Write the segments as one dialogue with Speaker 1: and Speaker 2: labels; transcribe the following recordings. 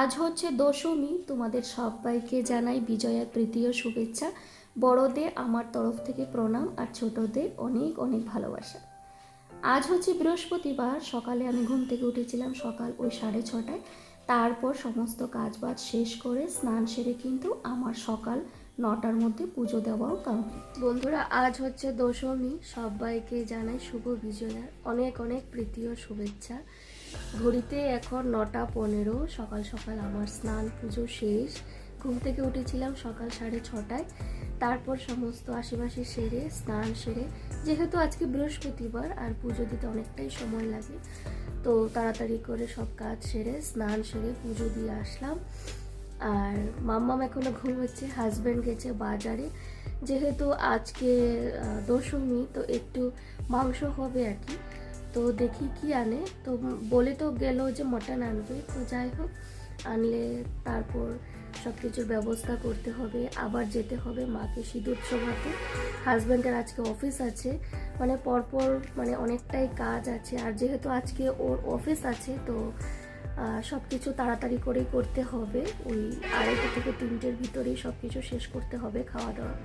Speaker 1: আজ হচ্ছে দশমী। তোমাদের সবাইকে জানাই বিজয়ার তৃতীয় শুভেচ্ছা। বড়দের আমার তরফ থেকে প্রণাম আর ছোটদের অনেক অনেক ভালোবাসা। আজ হচ্ছে বৃহস্পতিবার, সকালে আমি ঘুম থেকে উঠেছিলাম সকাল ওই সাড়ে ছটায়। তারপর সমস্ত কাজবাজ শেষ করে স্নান সেরে কিন্তু আমার সকাল নটার মধ্যে পুজো দেওয়াও কমপ্লিট বন্ধুরা, আজ হচ্ছে দশমী। সবাইকে জানাই শুভ বিজয়ার অনেক অনেক প্রীতি ও শুভেচ্ছা। ঘড়িতে এখন নটা পনেরো, সকাল সকাল আমার স্নান পুজো শেষ। ঘুম থেকে উঠেছিলাম সকাল সাড়ে ছটায়। তারপর সমস্ত আশেপাশে সেরে, স্নান সেরে, যেহেতু আজকে বৃহস্পতিবার আর পুজো দিতে অনেকটাই সময় লাগে, তো তাড়াতাড়ি করে সব কাজ সেরে, স্নান সেরে পুজো দিয়ে আসলাম। আর মাম্মাম এখনও ঘুমোচ্ছে হাজব্যান্ড গেছে বাজারে। যেহেতু আজকে দশমী, তো একটু মাংস হবে আর কি। তো দেখি কি আনে। তো বলে তো গেল যে মটন আনবে। তো যাই হোক, আনলে তারপর সব কিছুর ব্যবস্থা করতে হবে। আবার যেতে হবে মাকে সিঁদুর ছোঁয়াতে হাজব্যান্ডের আজকে অফিস আছে। মানে পরপর মানে অনেকটাই কাজ আছে। আর যেহেতু আজকে ওর অফিস আছে, তো সব কিছু তাড়াতাড়ি করেই করতে হবে। ওই আড়াইটা থেকে তিনটের ভিতরেই সব কিছু শেষ করতে হবে খাওয়া দাওয়া।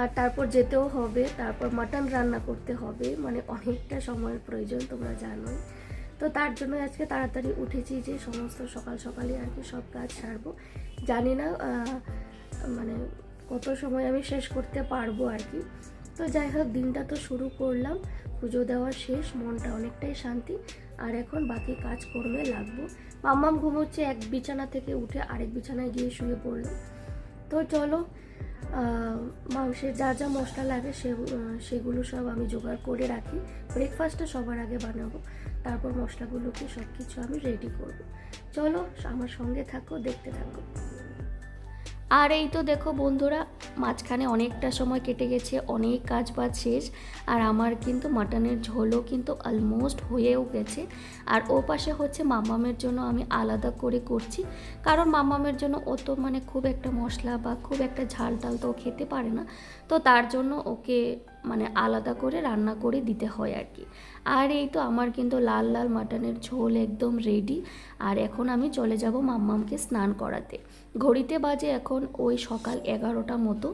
Speaker 1: আর তারপর যেতেও হবে, তারপর মাটন রান্না করতে হবে মানে অনেকটা সময়ের প্রয়োজন তোমরা জানোই। তো তার জন্য আজকে তাড়াতাড়ি উঠেছি যে সমস্ত সকাল সকালে আর কি সব কাজ সারবো। জানি না মানে কত সময় আমি শেষ করতে পারব আর কি। তো যাই হোক, দিনটা তো শুরু করলাম, পুজো দেওয়ার শেষ, মনটা অনেকটাই শান্তি, আর এখন বাকি কাজকর্মে লাগবো। মাম্মাম ঘুমোচ্ছে, এক বিছানা থেকে উঠে আরেক বিছানায় গিয়ে শুয়ে পড়ল তো চলো মাংসের যা যা মশলা লাগে সে সেগুলো সব আমি জোগাড় করে রাখি। ব্রেকফাস্টটা সবার আগে বানাবো। তারপর মশলাগুলোকে সব কিছু আমি রেডি করব। চলো আমার সঙ্গে থাকো, দেখতে থাকো। আর এই তো দেখো বন্ধুরা, মাঝখানে অনেকটা সময় কেটে গেছে, অনেক কাজ বাজ শেষ, আর আমার কিন্তু মাটনের ঝোলও কিন্তু অলমোস্ট হয়েও গেছে। আর ও পাশে হচ্ছে মামামের জন্য আমি আলাদা করে করছি, কারণ মামামের জন্য ও তো মানে খুব একটা মশলা বা খুব একটা ঝাল টাল তো খেতে পারে না। তো তার জন্য ওকে মানে আলাদা করে রান্না করে দিতে হয় আর কি। আর এই তো আমার কিন্তু লাল লাল মাটনের ঝোল একদম রেডি আর এখন আমি চলে যাব মাম্মামকে স্নান করাতে। ঘড়িতে বাজে এখন ওই সকাল এগারোটা মতো।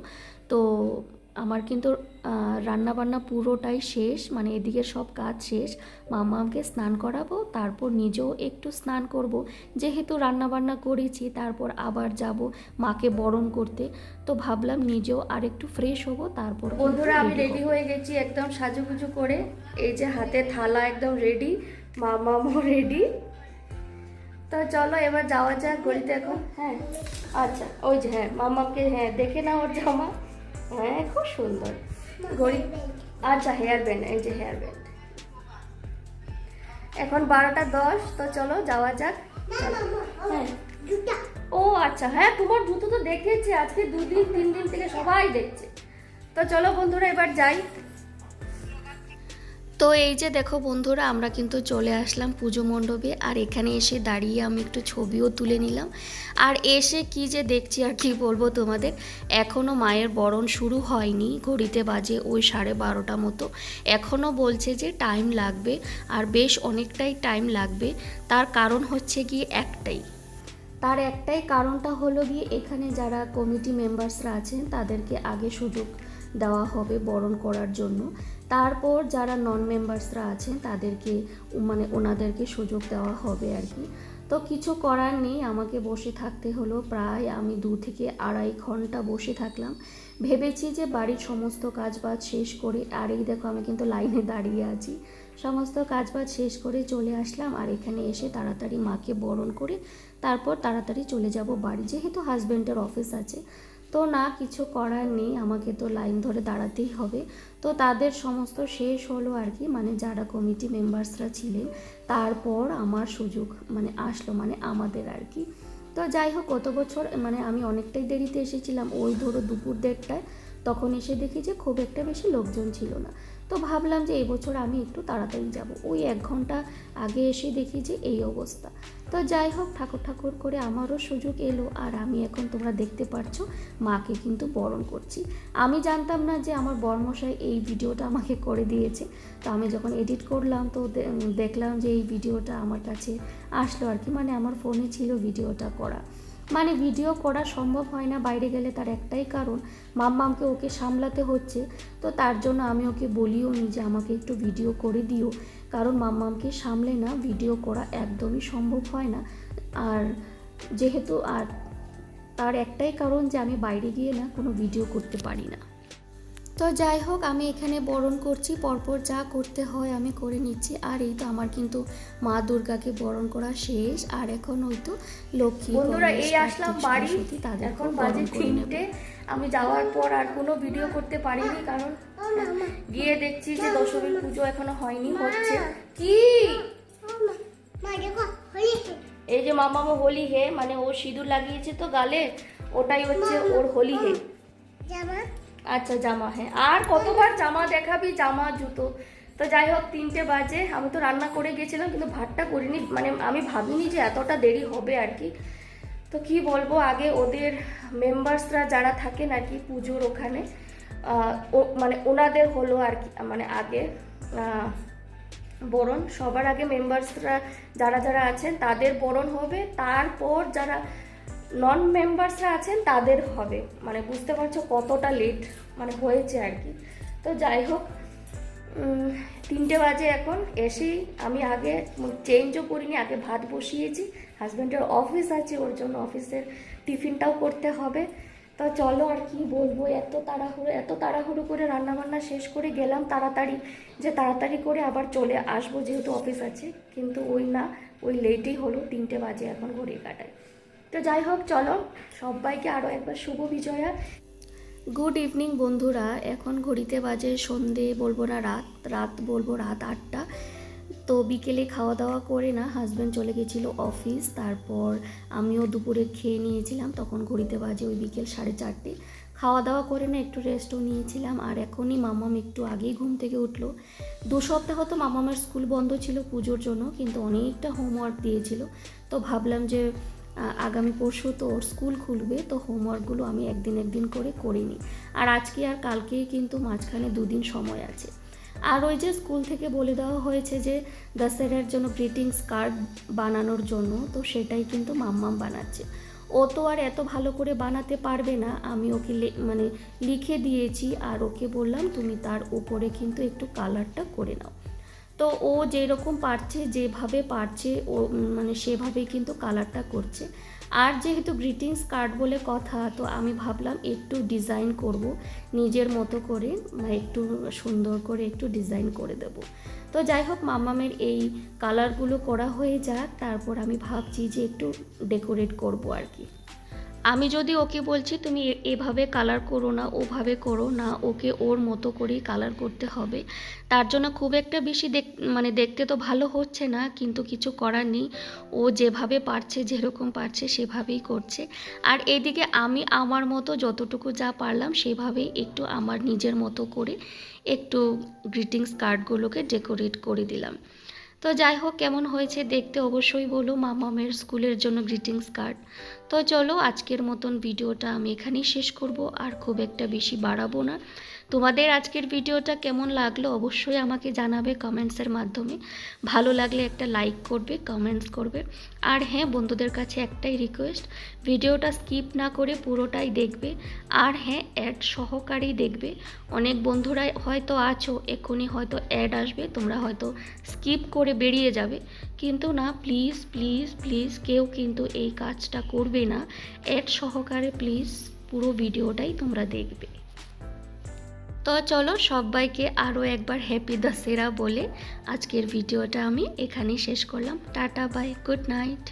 Speaker 1: তো আমার কিন্তু রান্না বান্না পুরোটাই শেষ মানে এদিকে সব কাজ শেষ। মাম্মামকে স্নান করাবো তারপর নিজেও একটু স্নান করব। যেহেতু রান্না বান্না করেছি তারপর আবার যাব মাকে বরণ করতে। তো ভাবলাম নিজেও আর একটু ফ্রেশ হব তারপর
Speaker 2: বন্ধুরা আমি রেডি হয়ে গেছি একদম সাজুগুজু করে। এই যে হাতে থালা একদম রেডি মামামও রেডি তো চলো এবার যাওয়া যাক গড়িতে এখন। হ্যাঁ। আচ্ছা ওই যে হ্যাঁ মামাকে হ্যাঁ দেখে না ওর জামা। হ্যাঁ খুব সুন্দর। ঘড়ি আচ্ছা হেয়ার ব্যান্ড এই যে হেয়ার ব্যান্ড এখন বারোটা দশ, তো চলো যাওয়া যাক। হ্যাঁ। ও আচ্ছা হ্যাঁ তোমার জুতো তো দেখেছে, আজকে দুদিন তিন দিন থেকে সবাই দেখছে। তো চলো বন্ধুরা, এবার যাই।
Speaker 1: তো এই যে দেখো বন্ধুরা, আমরা কিন্তু চলে আসলাম পুজো মণ্ডপে, আর এখানে এসে দাঁড়িয়ে আমি একটু ছবিও তুলে নিলাম। আর এসে কি যে দেখছি আর কি বলব তোমাদের এখনও মায়ের বরণ শুরু হয়নি, ঘড়িতে বাজে ওই সাড়ে বারোটা মতো। এখনও বলছে যে টাইম লাগবে, আর বেশ অনেকটাই টাইম লাগবে। তার কারণ হচ্ছে গিয়ে একটাই। তার একটাই কারণটা হলো গিয়ে এখানে যারা কমিটি মেম্বার্সরা আছেন, তাদেরকে আগে সুযোগ দেওয়া হবে বরণ করার জন্য। তারপর যারা নন মেম্বার্সরা আছেন, তাদেরকে মানে ওনাদেরকে সুযোগ দেওয়া হবে আর কি। তো কিছু করার নেই, আমাকে বসে থাকতে হলো। প্রায় আমি দু থেকে আড়াই ঘণ্টা বসে থাকলাম। ভেবেছি যে বাড়ির সমস্ত কাজবাজ শেষ করে, আর এই দেখো আমি কিন্তু লাইনে দাঁড়িয়ে আছি। সমস্ত কাজবাজ শেষ করে চলে আসলাম, আর এখানে এসে তাড়াতাড়ি মাকে বরণ করে তারপর তাড়াতাড়ি চলে যাব বাড়ি। যেহেতু হাজব্যান্ডের অফিস আছে তো না, কিছু করার নেই, আমাকে তো লাইন ধরে দাঁড়াতেই হবে। তো তাদের সমস্ত শেষ হলো আর কি মানে যারা কমিটি মেম্বার্সরা ছিলেন, তারপর আমার সুযোগ মানে আসলো মানে আমাদের আর কি। তো যাই হোক কত বছর মানে আমি অনেকটাই দেরিতে এসেছিলাম, ওই ধরো দুপুর দেড়টায়, তখন এসে দেখি যে খুব একটা বেশি লোকজন ছিল না। তো ভাবলাম যে এই বছর আমি একটু তাড়াতাড়ি যাব। ওই এক ঘণ্টা আগে এসে দেখি যে এই অবস্থা। তো যাই হোক, ঠাকুর ঠাকুর করে আমারও সুযোগ এলো। আর আমি এখন তোমরা দেখতে পাচ্ছ মাকে কিন্তু বরণ করছি। আমি জানতাম না যে আমার বর্মশাই এই ভিডিওটা আমাকে করে দিয়েছে। তো আমি যখন এডিট করলাম, তো দেখলাম যে এই ভিডিওটা আমার কাছে আসলো আর কি। মানে আমার ফোনে ছিল ভিডিওটা করা। মানে ভিডিও করা সম্ভব হয় না বাইরে গেলে তার একটাই কারণ, মাম্মামকে ওকে সামলাতে হচ্ছে। তো তার জন্য আমি ওকে বলিও নি যে আমাকে একটু ভিডিও করে দিও। কারণ মাম্মামকে সামলে না, ভিডিও করা একদমই সম্ভব হয় না। আর যেহেতু আর তার একটাই কারণ যে আমি বাইরে গিয়ে না কোনো ভিডিও করতে পারি না। তো যাই হোক আমি এখানে বরণ করছি পরপর যা করতে হয় আমি করে নিচ্ছি। আর এই তো আমার কিন্তু মা দুর্গাকে বরণ করা শেষ। আর এখন ওই তো লক্ষ্মী
Speaker 2: বন্ধুরা এই আসলাম বাড়ি। এখন বাজে। তিনটে। আমি যাওয়ার পর আর কোনো ভিডিও করতে পারিনি কারণ গিয়ে দেখছি যে দশমীর পুজো এখনও হয়নি হচ্ছে। কি? এই যে মামা মামামো হোলি হে মানে ও সিঁদুর লাগিয়েছে তো গালে ওটাই হচ্ছে ওর হোলি হে। আচ্ছা জামা হ্যাঁ। আর কতবার জামা দেখাবি? জামা, জুতো? তো যাই হোক, তিনটে বাজে। আমি তো রান্না করে গেছিলাম, কিন্তু ভাতটা করিনি। মানে আমি ভাবিনি যে এতটা দেরি হবে আর কি। তো কি বলব, আগে ওদের মেম্বার্সরা যারা থাকেন আর কি পুজোর ওখানে মানে ওনাদের হলো আর কি মানে আগে বরণ। সবার আগে মেম্বার্সরা যারা যারা আছেন, তাদের বরণ হবে। তারপর যারা নন মেম্বার্সরা আছেন, তাদের হবে। মানে বুঝতে পারছ কতটা লেট মানে হয়েছে আর কি। তো যাই হোক তিনটে বাজে এখন, এসেই আমি আগে চেঞ্জও করিনি, আগে ভাত বসিয়েছি। হাজব্যান্ডের অফিস আছে, ওর জন্য অফিসের টিফিনটাও করতে হবে। তো চলো আর কি বলব, এত তাড়াহুড়ো এত তাড়াহুড়ো করে রান্নাবান্না শেষ করে গেলাম তাড়াতাড়ি, যে তাড়াতাড়ি করে আবার চলে আসব যেহেতু অফিস আছে। কিন্তু ওই না, ওই লেটেই হলো, তিনটে বাজে এখন ঘড়ি কাটায়। তো যাই হোক, চলো। সবাইকে আরও একবার শুভ বিজয়া।
Speaker 1: গুড ইভিনিং বন্ধুরা। এখন ঘড়িতে বাজে সন্ধে, বলব না রাত রাত বলব রাত আটটা। তো বিকেলে খাওয়া দাওয়া করে না হাজব্যান্ড চলে গেছিল অফিস তারপর আমিও দুপুরে খেয়ে নিয়েছিলাম, তখন ঘড়িতে বাজে ওই বিকেল সাড়ে চারটে। খাওয়া দাওয়া করে না, একটু রেস্টও নিয়েছিলাম, আর এখনই মামাম একটু আগেই ঘুম থেকে উঠল। দু সপ্তাহ তো মামামের স্কুল বন্ধ ছিল পুজোর জন্য, কিন্তু অনেকটা হোমওয়ার্ক দিয়েছিল। তো ভাবলাম যে আগামী পরশু তো ওর স্কুল খুলবে, তো হোমওয়ার্কগুলো আমি একদিন একদিন করে করিনি। আর আজকে আর কালকেই কিন্তু মাঝখানে দুদিন সময় আছে। আর ওই যে স্কুল থেকে বলে দেওয়া হয়েছে যে, দশেরার জন্য গ্রিটিংস কার্ড বানানোর জন্য, তো সেটাই কিন্তু মাম্মাম বানাচ্ছে। ও তো আর এত ভালো করে বানাতে পারবে না, আমি ওকে মানে লিখে দিয়েছি, আর ওকে বললাম, তুমি তার উপরে কিন্তু একটু কালারটা করে নাও। তো ও যেরকম পারছে, যেভাবে পারছে, ও মানে সেভাবেই কিন্তু কালারটা করছে। আর যেহেতু গ্রিটিংস কার্ড বলে কথা, তো আমি ভাবলাম একটু ডিজাইন করব, নিজের মতো করে মানে একটু সুন্দর করে একটু ডিজাইন করে দেব। তো যাই হোক, মামামের এই কালারগুলো করা হয়ে যাক, তারপর আমি ভাবছি যে একটু ডেকোরেট করব আর কি। আমি যদি ওকে বলছি, তুমি এভাবে কালার করো না, ওভাবে করো না, ওকে ওর মতো করেই কালার করতে হবে। তার জন্য খুব একটা বেশি দেখ মানে দেখতে তো ভালো হচ্ছে না, কিন্তু কিছু করার নেই। ও যেভাবে পারছে, যেরকম পারছে, সেভাবেই করছে। আর এদিকে আমি আমার মতো যতটুকু যা পারলাম, সেভাবেই একটু আমার নিজের মতো করে একটু গ্রিটিংস কার্ডগুলোকে ডেকোরেট করে দিলাম। তো যাই হোক, কেমন হয়েছে দেখতে অবশ্যই বলো মামামের স্কুলের জন্য গ্রিটিংস কার্ড তো চলো আজকের মতন ভিডিওটা আমি এখানেই শেষ করব, আর খুব একটা বেশি বাড়াবো না। তোমাদের আজকের ভিডিওটা কেমন লাগল অবশ্যই আমাকে জানাবে কমেন্টসের মাধ্যমে। ভালো লাগলে একটা লাইক করবে, কমেন্টস করবে। আর হ্যাঁ বন্ধুদের কাছে একটাই রিকোয়েস্ট ভিডিওটা স্কিপ না করে পুরোটাই দেখবে। আর হ্যাঁ অ্যাড সহকারেই দেখবে। অনেক বন্ধুরাই হয়তো আছো এক্ষুনি হয়তো অ্যাড আসবে, তোমরা হয়তো স্কিপ করে বেরিয়ে যাবে। কিন্তু না প্লিজ প্লিজ প্লিজ কেউ কিন্তু এই কাজটা করবে না। অ্যাড সহকারে প্লিজ পুরো ভিডিওটাই তোমরা দেখবে। তো চলো সবাইকে আরও একবার হ্যাপি দশেরা বলে আজকের ভিডিওটা আমি এখানেই শেষ করলাম। Tata bye good night